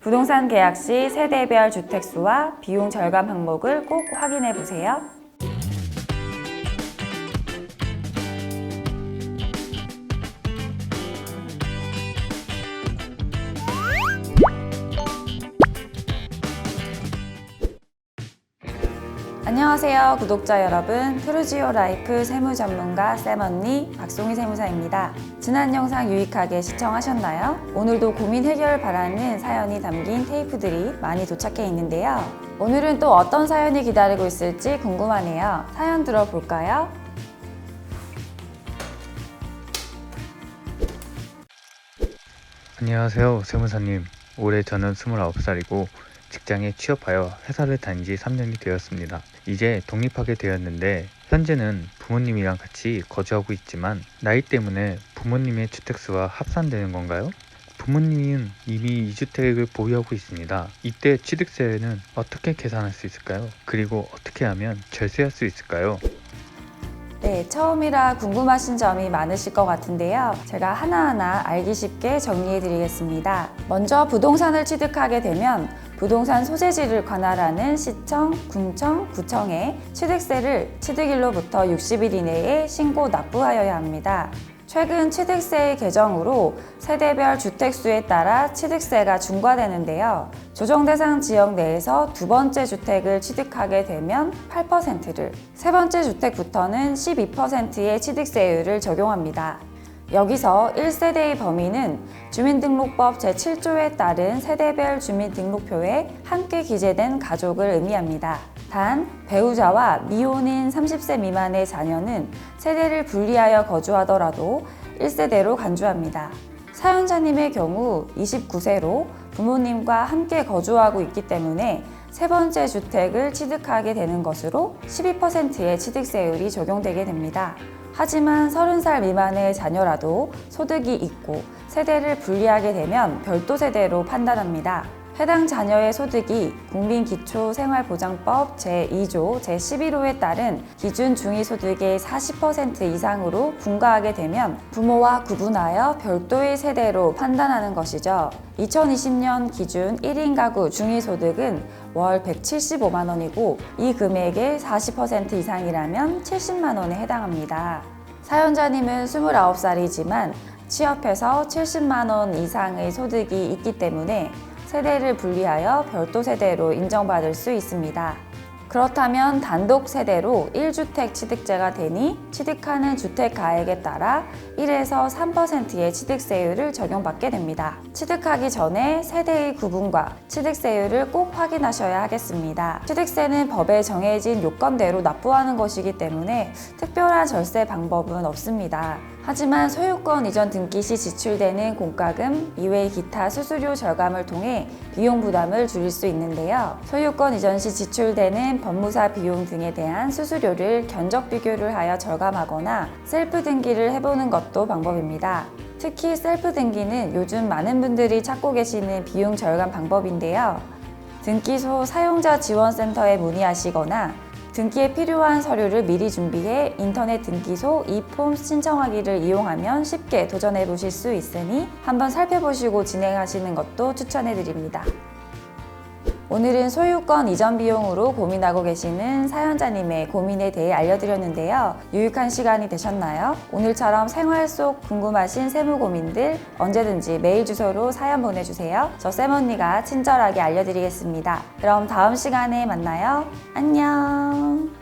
부동산 계약 시 세대별 주택수와 비용 절감 항목을 꼭 확인해 보세요. 안녕하세요 구독자 여러분 트루지오 라이프 세무 전문가 쌤언니 박송희 세무사입니다 지난 영상 유익하게 시청하셨나요? 오늘도 고민 해결 바라는 사연이 담긴 테이프들이 많이 도착해 있는데요 오늘은 또 어떤 사연이 기다리고 있을지 궁금하네요 사연 들어볼까요? 안녕하세요, 세무사님. 올해 저는 29살이고 직장에 취업하여 회사를 다닌 지 3년이 되었습니다. 이제 독립하게 되었는데 현재는 부모님이랑 같이 거주하고 있지만 나이 때문에 부모님의 주택수와 합산되는 건가요? 부모님은 이미 2주택을 보유하고 있습니다. 이때 취득세는 어떻게 계산할 수 있을까요? 그리고 어떻게 하면 절세할 수 있을까요? 네, 처음이라 궁금하신 점이 많으실 것 같은데요. 제가 하나하나 알기 쉽게 정리해 드리겠습니다. 먼저 부동산을 취득하게 되면 부동산 소재지를 관할하는 시청, 군청, 구청에 취득세를 취득일로부터 60일 이내에 신고 납부하여야 합니다. 최근 취득세 개정으로 세대별 주택수에 따라 취득세가 중과되는데요. 조정 대상 지역 내에서 두 번째 주택을 취득하게 되면 8%를, 세 번째 주택부터는 12%의 취득세율을 적용합니다. 여기서 1세대의 범위는 주민등록법 제7조에 따른 세대별 주민등록표에 함께 기재된 가족을 의미합니다. 단, 배우자와 미혼인 30세 미만의 자녀는 세대를 분리하여 거주하더라도 1세대로 간주합니다. 사연자님의 경우 29세로 부모님과 함께 거주하고 있기 때문에 세 번째 주택을 취득하게 되는 것으로 12%의 취득세율이 적용되게 됩니다. 하지만 30살 미만의 자녀라도 소득이 있고 세대를 분리하게 되면 별도 세대로 판단합니다. 해당 자녀의 소득이 국민기초생활보장법 제2조 제11호에 따른 기준 중위소득의 40% 이상으로 분가하게 되면 부모와 구분하여 별도의 세대로 판단하는 것이죠. 2020년 기준 1인 가구 중위소득은 월 175만 원이고 이 금액의 40% 이상이라면 70만 원에 해당합니다. 사연자님은 29살이지만 취업해서 70만 원 이상의 소득이 있기 때문에 세대를 분리하여 별도 세대로 인정받을 수 있습니다. 그렇다면 단독 세대로 1주택 취득자가 되니 취득하는 주택 가액에 따라 1에서 3%의 취득세율을 적용받게 됩니다. 취득하기 전에 세대의 구분과 취득세율을 꼭 확인하셔야 하겠습니다. 취득세는 법에 정해진 요건대로 납부하는 것이기 때문에 특별한 절세 방법은 없습니다. 하지만 소유권 이전 등기 시 지출되는 공과금 이외의 기타 수수료 절감을 통해 비용 부담을 줄일 수 있는데요. 소유권 이전 시 지출되는 법무사 비용 등에 대한 수수료를 견적 비교를 하여 절감하거나 셀프 등기를 해보는 것도 방법입니다. 특히 셀프 등기는 요즘 많은 분들이 찾고 계시는 비용 절감 방법인데요. 등기소 사용자 지원센터에 문의하시거나 등기에 필요한 서류를 미리 준비해 인터넷 등기소 이폼 신청하기를 이용하면 쉽게 도전해 보실 수 있으니 한번 살펴보시고 진행하시는 것도 추천해 드립니다. 오늘은 소유권 이전 비용으로 고민하고 계시는 사연자님의 고민에 대해 알려드렸는데요. 유익한 시간이 되셨나요? 오늘처럼 생활 속 궁금하신 세무 고민들 언제든지 메일 주소로 사연 보내주세요. 저 쌤언니가 친절하게 알려드리겠습니다. 그럼 다음 시간에 만나요. 안녕.